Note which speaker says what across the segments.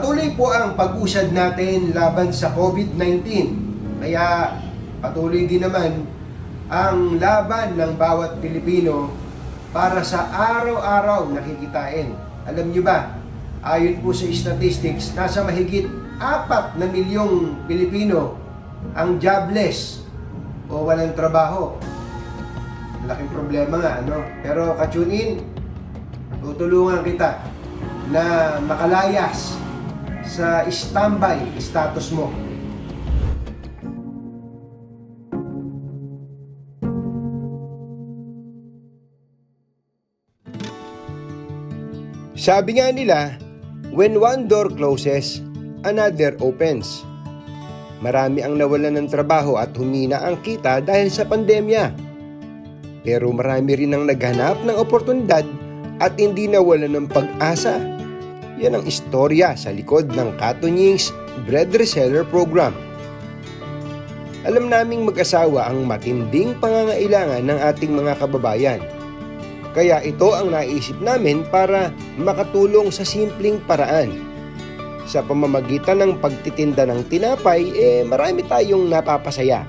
Speaker 1: Patuloy po ang pag-usad natin laban sa COVID-19. Kaya patuloy din naman ang laban ng bawat Pilipino para sa araw-araw nakikitain. Alam nyo ba, ayon po sa statistics, nasa mahigit 4 na milyong Pilipino ang jobless o walang trabaho. Laking problema nga, ano? Pero ka-tune in, tutulungan kita na makalayas sa standby status mo. Sabi nga nila, when one door closes, another opens. Marami ang nawalan ng trabaho at humina ang kita dahil sa pandemya. Pero marami rin ang naghanap ng oportunidad at hindi nawalan ng pag-asa. Yan ang istorya sa likod ng Katunying's Bread Reseller Program. Alam naming mag-asawa ang matinding pangangailangan ng ating mga kababayan. Kaya ito ang naisip namin para makatulong sa simpleng paraan. Sa pamamagitan ng pagtitinda ng tinapay, eh marami tayong napapasaya.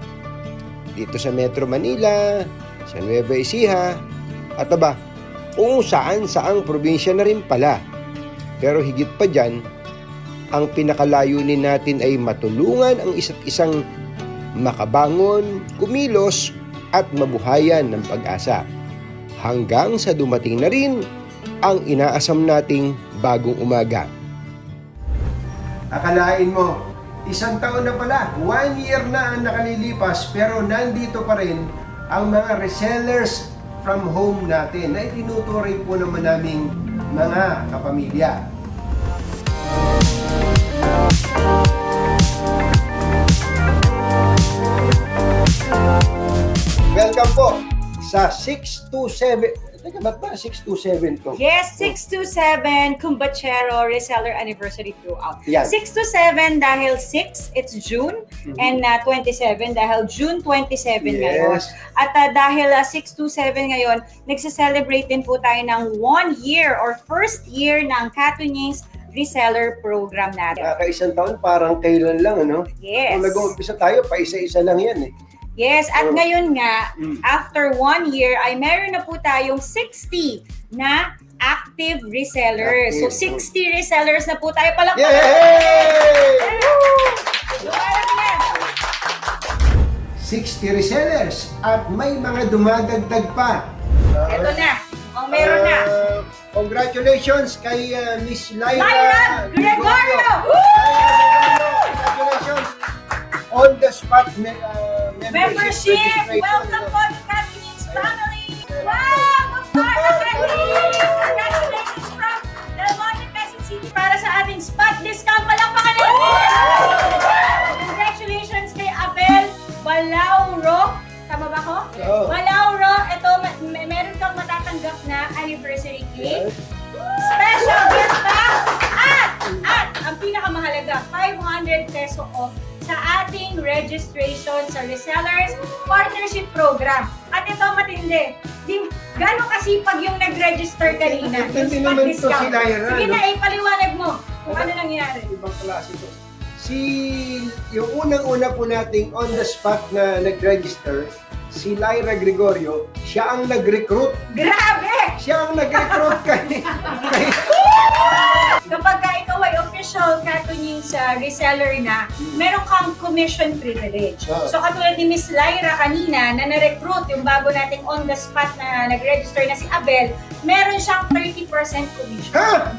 Speaker 1: Dito sa Metro Manila, sa Nueva Ecija, at aba, kung saan saang probinsya na rin pala. Pero higit pa dyan, ang pinakalayunin natin ay matulungan ang isa't isang makabangon, kumilos, at mabuhayan ng pag-asa. Hanggang sa dumating na rin ang inaasam nating bagong umaga. Akalain mo, isang taon na pala, one year na ang nakalilipas pero nandito pa rin ang mga resellers from home natin na itinuturing po naman naming mga kapamilya. Welcome po sa 627. Teka, ba't ba 627 to?
Speaker 2: Yes, 627 Kumbachero Reseller Anniversary throughout.
Speaker 1: Yan.
Speaker 2: 6 to 7 dahil 6, it's June,
Speaker 1: Mhm.
Speaker 2: and uh, 27 dahil June 27 ngayon.
Speaker 1: Yes.
Speaker 2: At uh, dahil uh, 6 to 7 ngayon, nagsa-celebrate din po tayo ng one year or first year ng Katunying's reseller program natin.
Speaker 1: Kakaisang taon, parang kailan lang, ano?
Speaker 2: Yes.
Speaker 1: Kung nag-uumpisa tayo, pa isa-isa lang yan eh.
Speaker 2: Yes, at ngayon nga,
Speaker 1: Mm.
Speaker 2: after one year, ay meron na po tayong 60 na active resellers. So,
Speaker 1: Active.
Speaker 2: 60 resellers na po tayo. Palakpakan!
Speaker 1: Yay!
Speaker 2: Lumarap na!
Speaker 1: 60 resellers at may mga dumadagdag pa.
Speaker 2: Ito na. Oh, meron na.
Speaker 1: Uh, congratulations kay uh, Miss Lyra,
Speaker 2: Lyra Gregorio!
Speaker 1: Congratulations on the spot me- uh, membership.
Speaker 2: Membership! Welcome po to Catherine's family! Wow! Magpapala Catherine! Congratulations from Del Monte, Quezon City para sa ating spot discount. Palakpakan natin! Congratulations kay Abel Balauro. Tama ba ko?
Speaker 1: Oo.
Speaker 2: Balauro, ito, ma- may meron kang matatanggap na anniversary cake.
Speaker 1: Yes.
Speaker 2: Special gift pa! At, at, ang pinakamahalaga, 500 peso off sa ating registration sa Resellers Partnership Program. At ito matindi, di, gano'ng kasipag yung nag-register kanina?
Speaker 1: Hindi
Speaker 2: Yung spot discount. Sige
Speaker 1: no?
Speaker 2: na, ipaliwanag mo kung ano nangyari.
Speaker 1: Ibang klase to. Si, yung unang-una po nating on the spot na nag-register, si Lyra Gregorio, siya ang nag-recruit.
Speaker 2: Grabe!
Speaker 1: Siya ang nag-recruit kay, kay
Speaker 2: official katunying sa reseller na, meron kang commission privilege.
Speaker 1: Oo.
Speaker 2: So katulad ni Miss Lyra kanina na na-recruit yung bago nating on the spot na nag-register na si Abel, meron siyang 30% commission.
Speaker 1: Ha?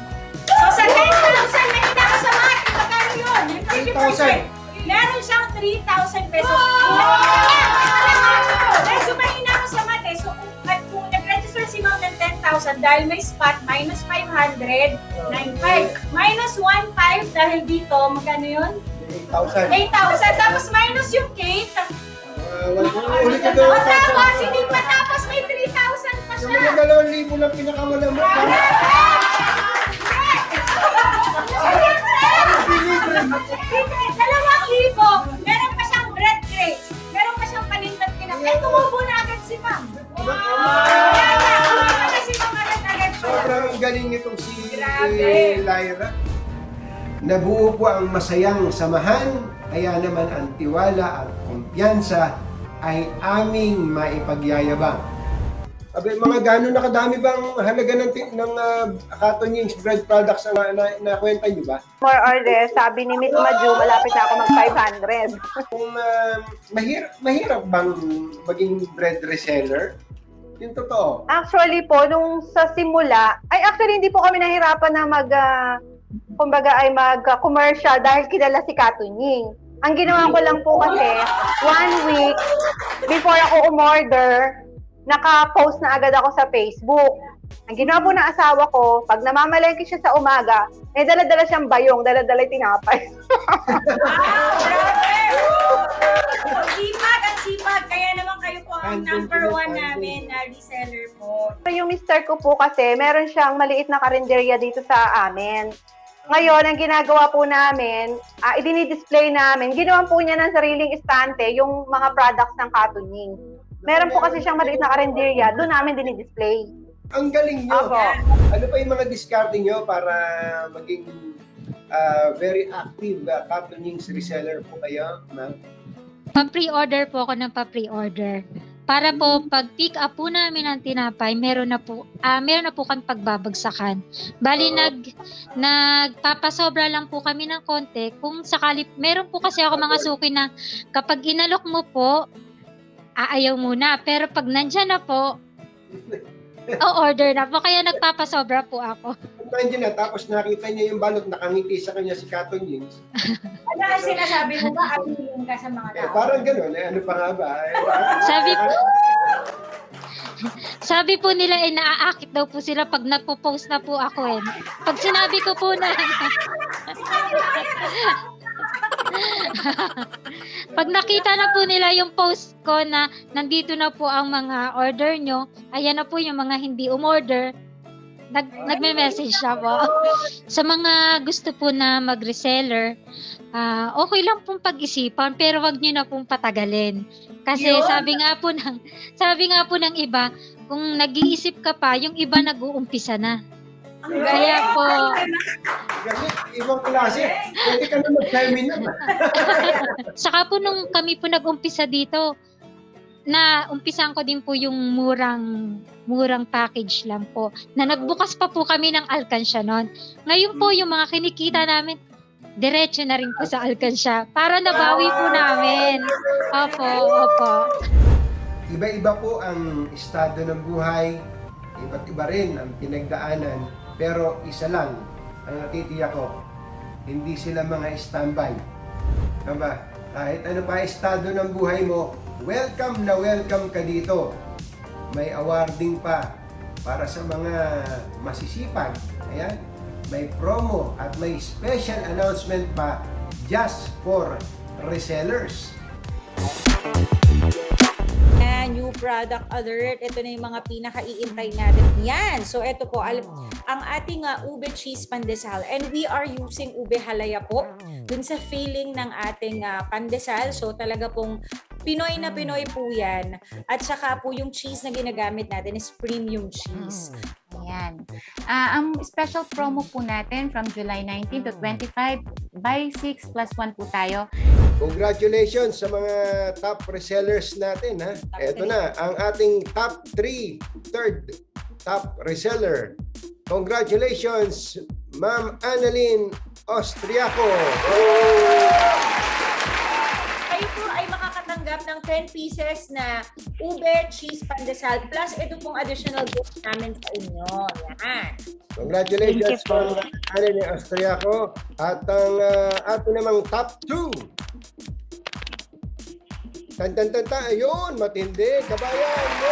Speaker 2: So sa 10,000 na hinaka sa math, magkano yun? Yung 30%. Meron siyang 3,000 pesos. Medyo ma'am ng 10,000 dahil may spot, minus 500, 9,500. Minus 1,500 dahil dito, magkano yun?
Speaker 1: 8,000.
Speaker 2: 8,000. Tapos minus yung cake.
Speaker 1: Uh, wala uli ka
Speaker 2: O
Speaker 1: doon.
Speaker 2: tapos, hindi pa tapos may 3,000 pa
Speaker 1: Yung
Speaker 2: siya.
Speaker 1: mga dalawang libo lang pinakawala mo.
Speaker 2: Dalawang libo. Meron pa siyang bread crates. Meron pa siyang panindat kinap. Eh, tumubo na agad si ma'am. Kaya
Speaker 1: galing nitong si
Speaker 2: Grabe.
Speaker 1: Lyra. Nabuo po ang masayang samahan, kaya naman ang tiwala at kumpiyansa ay aming maipagyayabang. Abe, mga gano'n nakadami bang halaga ng, ng uh, Katonings bread products na, na, na kwenta niyo ba?
Speaker 3: More or less, sabi ni Miss Maju, malapit na ako mag-500.
Speaker 1: Kung uh, mahirap, mahirap bang maging bread reseller? Yung totoo.
Speaker 3: Actually po, nung sa simula, ay actually hindi po kami nahirapan na mag, ah, kumbaga ay mag-commercial dahil kilala si Katunying. Ang ginawa ko lang po kasi, one week before ako umorder, naka-post na agad ako sa Facebook. Ang ginawa po ng asawa ko, pag namamalengke siya sa umaga, may dala-dala siyang bayong, dala-dala yung tinapay.
Speaker 2: Sipag, ang sipag. Kaya naman kayo po ang number one namin na reseller po.
Speaker 3: Yung mister ko po kasi, meron siyang maliit na karinderya dito sa amin. Ngayon, ang ginagawa po namin, uh, idini-display namin, ginawa po niya ng sariling estante yung mga products ng Katunying. Meron po kasi siyang maliit na karinderya, doon namin dinidisplay.
Speaker 1: Ang galing nyo.
Speaker 3: Ako.
Speaker 1: Ano pa yung mga discarte nyo para maging ah, very active uh, Katonings reseller po kayo, ma'am?
Speaker 4: Pa-pre-order po ako ng pa-pre-order. Para po pag pick up po namin ang tinapay, meron na po ah meron na po kami pagbabagsakan. Bali
Speaker 1: Oo.
Speaker 4: nag nagpapasobra lang po kami ng konti kung sakali meron po kasi ako mga suki na kapag inalok mo po aayaw muna pero pag nandiyan na po o-order na po kaya nagpapasobra po ako.
Speaker 1: Nandiyan na, tapos nakita niya yung balot, nakangiti sa kanya si Katonings.
Speaker 2: Ano ang sinasabi mo ba? Appealing ka sa mga
Speaker 1: Eh,
Speaker 2: tao.
Speaker 1: parang gano'n, eh, ano pa nga ba? Eh,
Speaker 4: Sabi Sabi po nila eh naaakit daw po sila pag nagpo-post na po ako eh. Pag sinabi ko po na Pag nakita na po nila yung post ko na nandito na po ang mga order nyo, ayan na po yung mga hindi umorder, nag, nagme-message siya po. Sa mga gusto po na mag-reseller, ah, okay lang pong pag-isipan pero wag niyo na pong patagalin. Kasi
Speaker 2: Yun.
Speaker 4: sabi nga po ng sabi nga po ng iba, kung nag-iisip ka pa, yung iba nag-uumpisa na.
Speaker 2: Ang
Speaker 4: Kaya po,
Speaker 1: Kasi ibang klase, pwede ka na mag-seminar.
Speaker 4: saka po nung kami po nag-umpisa dito, na umpisan ko din po yung murang murang package lang po. Na nagbukas pa po kami ng alkansya noon. Ngayon po yung mga kinikita namin, diretso na rin po sa alkansya para nabawi po namin. Opo, opo.
Speaker 1: Iba-iba po ang estado ng buhay, iba't iba rin ang pinagdaanan, pero isa lang ang natitiyak ko, hindi sila mga standby. Tama? Kahit ano pa estado ng buhay mo, welcome na welcome ka dito. May awarding pa para sa mga masisipag. Ayan. May promo at may special announcement pa just for resellers.
Speaker 5: Ayan, new product alert. Ito na yung mga pinaka-iintay natin. Yan. So, ito po, alam, ang ating uh, ube cheese pandesal. And we are using ube halaya po dun sa filling ng ating ah, pandesal. So, talaga pong Pinoy na Pinoy po yan. At saka po yung cheese na ginagamit natin is premium cheese.
Speaker 6: Ayan. Ah, ang special promo po natin from July 19 to 25, buy 6 plus 1 po tayo.
Speaker 1: Congratulations sa mga top resellers natin ha. Ito na ang ating top 3 third top reseller. Congratulations Ma'am Annalyn Austriaco.
Speaker 5: Ay makakatanggap ng 10 pieces na ube cheese pandesal plus ito pong additional gift namin sa inyo. Yan.
Speaker 1: Congratulations Ma'am Annalyn Austriaco at ang uh, ating namang top 2 Tan tan tan tan, ayun, matindi, kabayan,
Speaker 5: na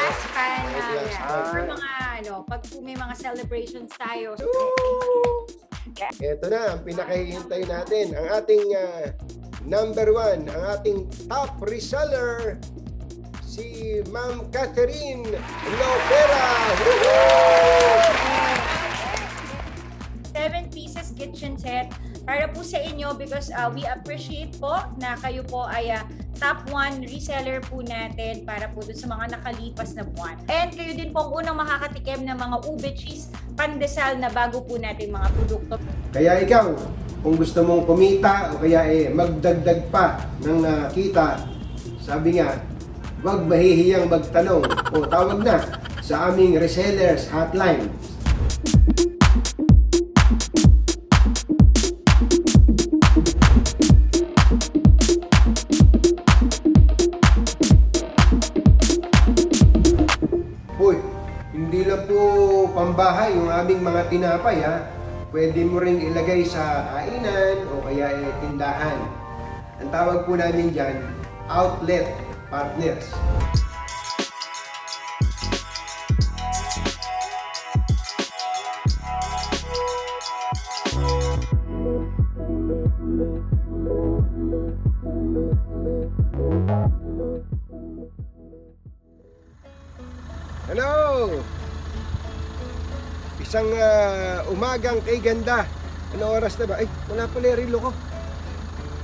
Speaker 1: Last
Speaker 5: yan.
Speaker 1: pan.
Speaker 5: For mga ano, pag po may mga celebrations tayo.
Speaker 1: Ito na ang pinakahihintay natin, ang ating ah, number one, ang ating top reseller, si Ma'am Catherine Lopera. Woohoo!
Speaker 5: 7 pieces kitchen set para po sa inyo because uh, we appreciate po na kayo po ay uh, top 1 reseller po natin para po dun sa mga nakalipas na buwan. And kayo din po ang unang makakatikim ng mga ube cheese pandesal na bago po natin mga produkto.
Speaker 1: Kaya ikaw, kung gusto mong kumita o kaya eh magdagdag pa ng kita, sabi nga, huwag mahihiyang magtanong o tawag na sa aming resellers hotline. Pambahay yung aming mga tinapay ha. Pwede mo ring ilagay sa kainan o kaya eh, tindahan. Ang tawag po namin dyan, outlet partners. Hello! Isang ah, umagang kay ganda. Ano oras na ba? Ay, wala pala yung relo ko.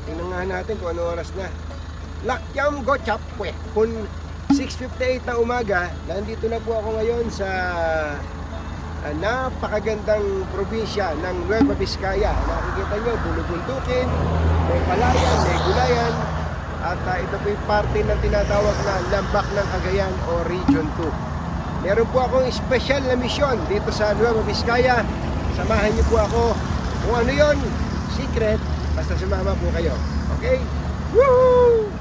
Speaker 1: Tingnan nga natin kung ano oras na. Lakyam go chapwe. Kung 6.58 na umaga, nandito na po ako ngayon sa ah, napakagandang probinsya ng Nueva Vizcaya. Nakikita nyo, bulubundukin, may palayan, may gulayan, at ah, ito po yung parte ng tinatawag na Lambak ng Cagayan o Region 2. Meron po akong special na misyon dito sa Nueva Vizcaya. Samahan niyo po ako. Kung ano yon, secret, basta sumama po kayo. Okay? Woo!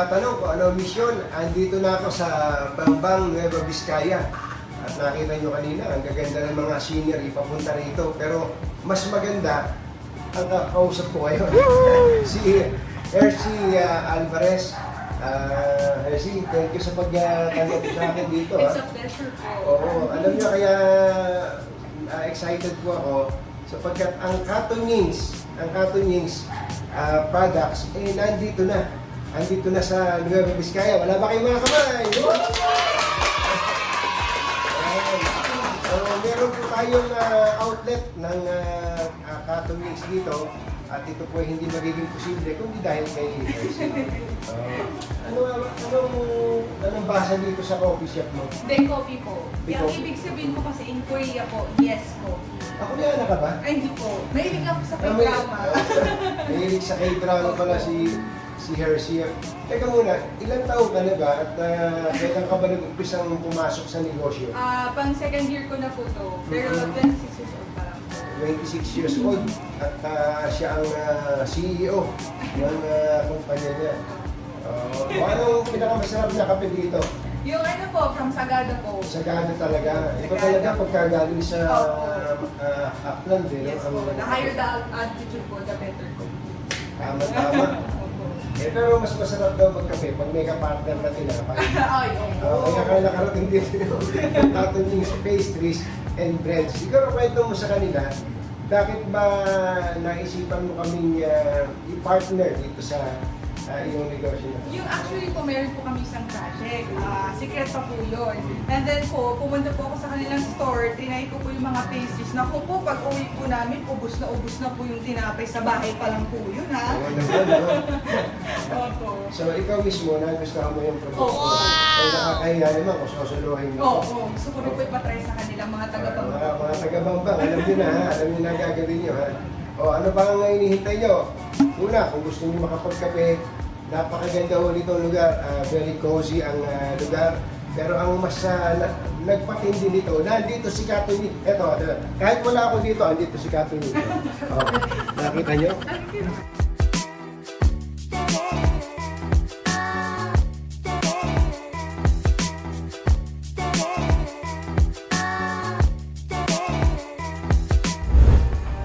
Speaker 1: Nagtatanong kung ano ang misyon, andito na ako sa Bambang, Nueva Vizcaya. At nakita nyo kanina, ang gaganda ng mga scenery papunta rito. Pero mas maganda, ang kakausap ko ngayon, si Hershey uh, Alvarez. Uh, Hershey, thank you sa pagtanong sa akin dito.
Speaker 7: It's
Speaker 1: ah.
Speaker 7: a pleasure po.
Speaker 1: Oo, alam niyo kaya ah, excited po ako sapagkat ang Catonings, ang Catonings ah, products eh nandito na. Nandito na sa Nueva Vizcaya. Wala ba kayong mga kamay? So, meron po tayong ah, outlet ng uh, Catonings dito. At ito po ay hindi magiging posible kundi dahil kay Hershey. Ah, ano, anong, anong basa dito sa coffee shop mo?
Speaker 7: Then coffee po.
Speaker 1: Then
Speaker 7: Yung
Speaker 1: coffee.
Speaker 7: ibig sabihin po kasi in Korea po, yes coffee.
Speaker 1: Ako na ka ba?
Speaker 7: Ay, hindi po. Mahilig ako sa
Speaker 1: Ah, may-
Speaker 7: drama.
Speaker 1: Mahilig sa K-drama pala si si Hershey. Teka muna, ilang taon ka na ba at uh, kailan ka ba nag-umpisang pumasok sa negosyo?
Speaker 7: Ah, pang second year ko na po to. Pero
Speaker 1: Mhm.
Speaker 7: 26 years old pa lang po.
Speaker 1: 26 years old at uh, siya ang uh, CEO ng uh, kumpanya niya. Uh, anong pinakamasarap na kape dito?
Speaker 7: Yung ano po, from Sagada po.
Speaker 1: Sagada talaga. Ito
Speaker 7: Sagada.
Speaker 1: talaga pagkagaling sa
Speaker 7: Opo.
Speaker 1: uh, Upland. Eh, no?
Speaker 7: Yes po. The higher the altitude po, the better po.
Speaker 1: Tama-tama.
Speaker 7: Opo.
Speaker 1: Eh, pero mas masarap daw magkape pag may kapartner na tinapay.
Speaker 7: Ay, opo.
Speaker 1: kaya kaya nakarating dito yung tatuning pastries and breads. Siguro kwento mo sa kanila, bakit ba naisipan mo kaming uh, i-partner dito sa uh, iyong negosyo na?
Speaker 7: Yung actually po, meron po kami isang project. Ah, secret pa po yun. And then po, pumunta po ako sa kanilang store, trinay ko po yung mga pastries. Naku po, pag uwi po namin, ubus na ubus na po yung tinapay sa bahay pa lang po yun, ha?
Speaker 1: Oo naman, no?
Speaker 7: Opo.
Speaker 1: So, ikaw mismo, nagustuhan mo yung produkto.
Speaker 7: Oo.
Speaker 1: Kaya nakakahiya naman kung susuluhin mo.
Speaker 7: Oo, oh, gusto ko rin po ipatry sa kanilang mga
Speaker 1: Uh,
Speaker 7: taga-pang.
Speaker 1: mga, mga taga-bambang, alam niyo na ha, alam niyo na gagawin niyo ha. O ano pa ang hinihintay niyo? Una, kung gusto niyo makapagkape, napakaganda ho nito lugar, ah, very cozy ang ah, lugar. Pero ang mas ah, na, nagpatindi nito, nandito si Katuni. Eto, kahit wala ako dito, andito si Katuni. Oh, nakita niyo?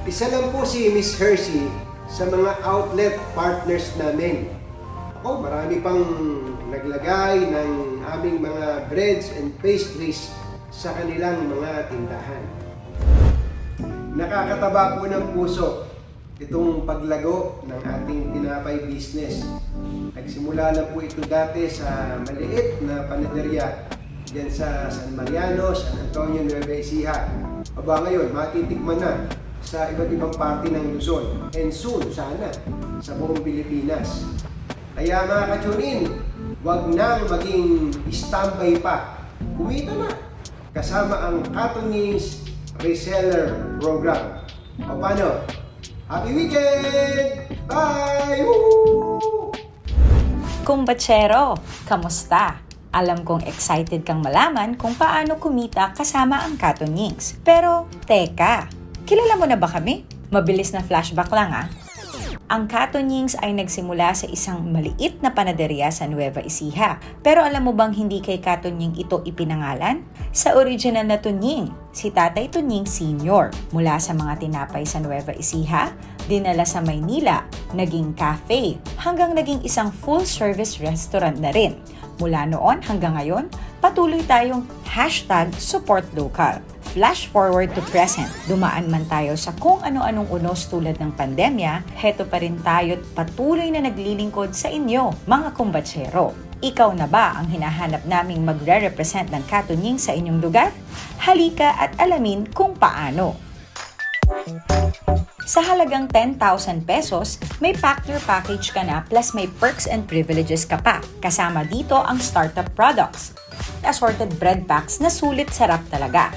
Speaker 1: Isa lang po si Miss Hershey sa mga outlet partners namin. Ako, marami pang naglagay ng aming mga breads and pastries sa kanilang mga tindahan. Nakakataba po ng puso itong paglago ng ating tinapay business. Nagsimula na po ito dati sa maliit na panaderya diyan sa San Mariano, San Antonio, Nueva Ecija. Aba ngayon, matitikman na sa iba't ibang parte ng Luzon and soon, sana, sa buong Pilipinas. Kaya mga kachunin, wag nang maging standby pa. Kumita na kasama ang Catonese Reseller Program. O paano? Happy weekend! Bye! Woo!
Speaker 5: Kumbachero, kamusta? Alam kong excited kang malaman kung paano kumita kasama ang Katonyings. Pero, teka, kilala mo na ba kami? Mabilis na flashback lang ah. Ang Katonyings ay nagsimula sa isang maliit na panaderya sa Nueva Ecija. Pero alam mo bang hindi kay Katonying ito ipinangalan? Sa original na Tunying, si Tatay Tunying Sr. Mula sa mga tinapay sa Nueva Ecija, dinala sa Maynila, naging cafe, hanggang naging isang full-service restaurant na rin. Mula noon hanggang ngayon, patuloy tayong hashtag support local. Flash forward to present, dumaan man tayo sa kung ano-anong unos tulad ng pandemya, heto pa rin tayo't patuloy na naglilingkod sa inyo, mga kumbatsero. Ikaw na ba ang hinahanap naming magre-represent ng Katunying sa inyong lugar? Halika at alamin kung paano. Sa halagang 10,000 pesos, may factor package ka na plus may perks and privileges ka pa. Kasama dito ang startup products. Assorted bread packs na sulit sarap talaga.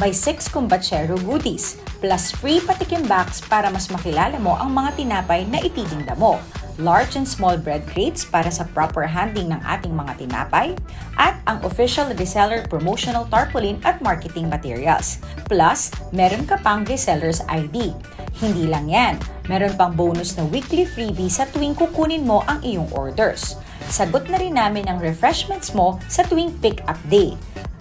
Speaker 5: May 6 kumbachero goodies, plus free patikim box para mas makilala mo ang mga tinapay na ititinda mo. Large and small bread crates para sa proper handling ng ating mga tinapay, at ang official reseller promotional tarpaulin at marketing materials. Plus, meron ka pang reseller's ID. Hindi lang yan, meron pang bonus na weekly freebie sa tuwing kukunin mo ang iyong orders. Sagot na rin namin ang refreshments mo sa tuwing pick-up day.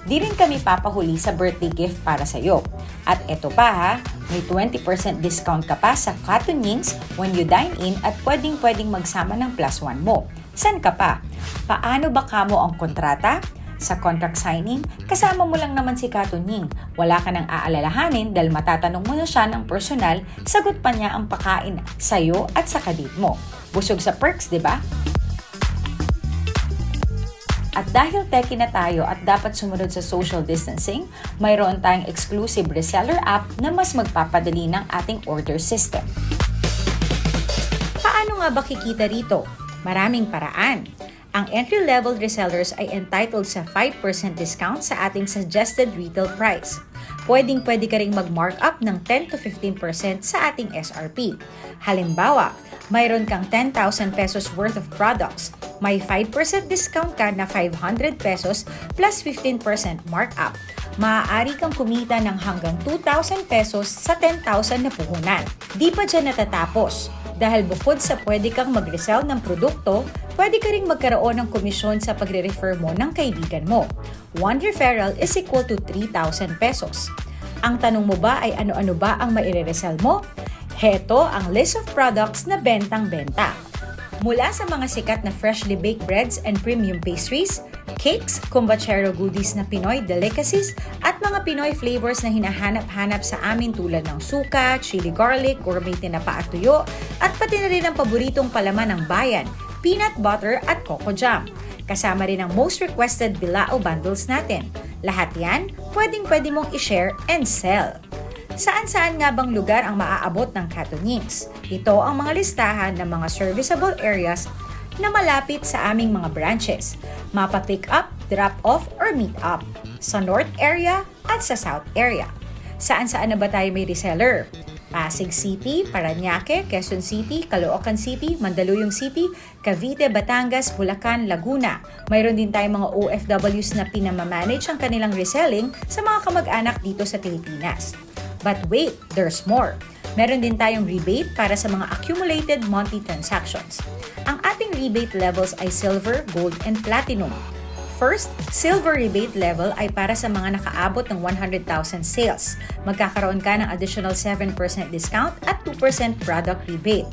Speaker 5: Di rin kami papahuli sa birthday gift para sa'yo. At eto pa ha, may 20% discount ka pa sa Katonyings when you dine in at pwedeng-pwedeng magsama ng plus one mo. San ka pa? Paano ba kamo ang kontrata? Sa contract signing, kasama mo lang naman si Katunying. Wala ka nang aalalahanin dahil matatanong mo na siya ng personal, sagot pa niya ang pakain sa'yo at sa kadit mo. Busog sa perks, di ba? At dahil teki na tayo at dapat sumunod sa social distancing, mayroon tayong exclusive reseller app na mas magpapadali ng ating order system. Paano nga ba kikita rito? Maraming paraan. Ang entry-level resellers ay entitled sa 5% discount sa ating suggested retail price. Pwedeng pwede ka ring mag-markup ng 10 to 15% sa ating SRP. Halimbawa, mayroon kang 10,000 pesos worth of products. May 5% discount ka na 500 pesos plus 15% markup. Maaari kang kumita ng hanggang 2,000 pesos sa 10,000 na puhunan. Di pa dyan natatapos. Dahil bukod sa pwede kang mag-resell ng produkto, pwede ka ring magkaroon ng komisyon sa pagre-refer mo ng kaibigan mo. One referral is equal to 3,000 pesos. Ang tanong mo ba ay ano-ano ba ang maire-resell mo? Heto ang list of products na bentang-benta. Mula sa mga sikat na freshly baked breads and premium pastries, cakes, kumbachero goodies na Pinoy delicacies, at mga Pinoy flavors na hinahanap-hanap sa amin tulad ng suka, chili garlic, gourmet na pa at pati na rin ang paboritong palaman ng bayan, peanut butter at coco jam. Kasama rin ang most requested bilao bundles natin. Lahat yan, pwedeng-pwede mong i-share and sell. Saan-saan nga bang lugar ang maaabot ng Katonyings? Ito ang mga listahan ng mga serviceable areas na malapit sa aming mga branches. Mapa-pick up, drop off, or meet up. Sa North area at sa South area. Saan-saan na ba tayo may reseller? Pasig City, Paranaque, Quezon City, Caloocan City, Mandaluyong City, Cavite, Batangas, Bulacan, Laguna. Mayroon din tayong mga OFWs na pinamamanage ang kanilang reselling sa mga kamag-anak dito sa Pilipinas. But wait, there's more. Meron din tayong rebate para sa mga accumulated monthly transactions. Ang rebate levels ay silver, gold, and platinum. First, silver rebate level ay para sa mga nakaabot ng 100,000 sales. Magkakaroon ka ng additional 7% discount at 2% product rebate.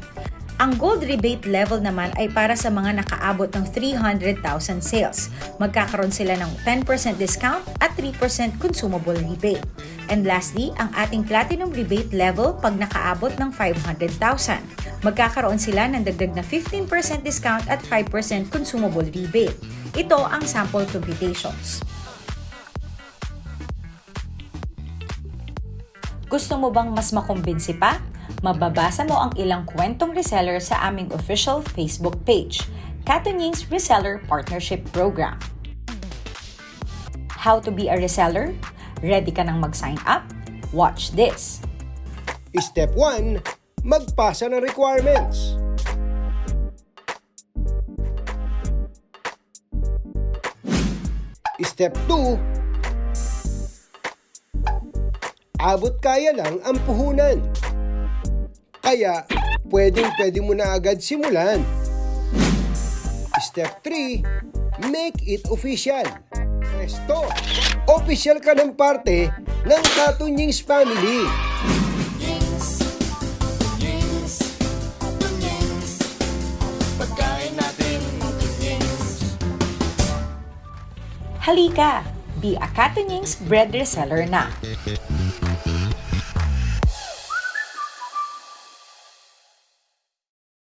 Speaker 5: Ang gold rebate level naman ay para sa mga nakaabot ng 300,000 sales. Magkakaroon sila ng 10% discount at 3% consumable rebate. And lastly, ang ating platinum rebate level pag nakaabot ng 500,000. Magkakaroon sila ng dagdag na 15% discount at 5% consumable rebate. Ito ang sample computations. Gusto mo bang mas makumbinsi pa? Mababasa mo ang ilang kwentong reseller sa aming official Facebook page, Katunying's Reseller Partnership Program. How to be a reseller? Ready ka nang mag-sign up? Watch this!
Speaker 1: Step 1, magpasa ng requirements. Step 2, abot kaya lang ang puhunan. Kaya, pwedeng pwede mo na agad simulan. Step 3, make it official. Presto! Official ka ng parte ng Katunyings family.
Speaker 5: Halika! Be a Katunying's bread reseller na!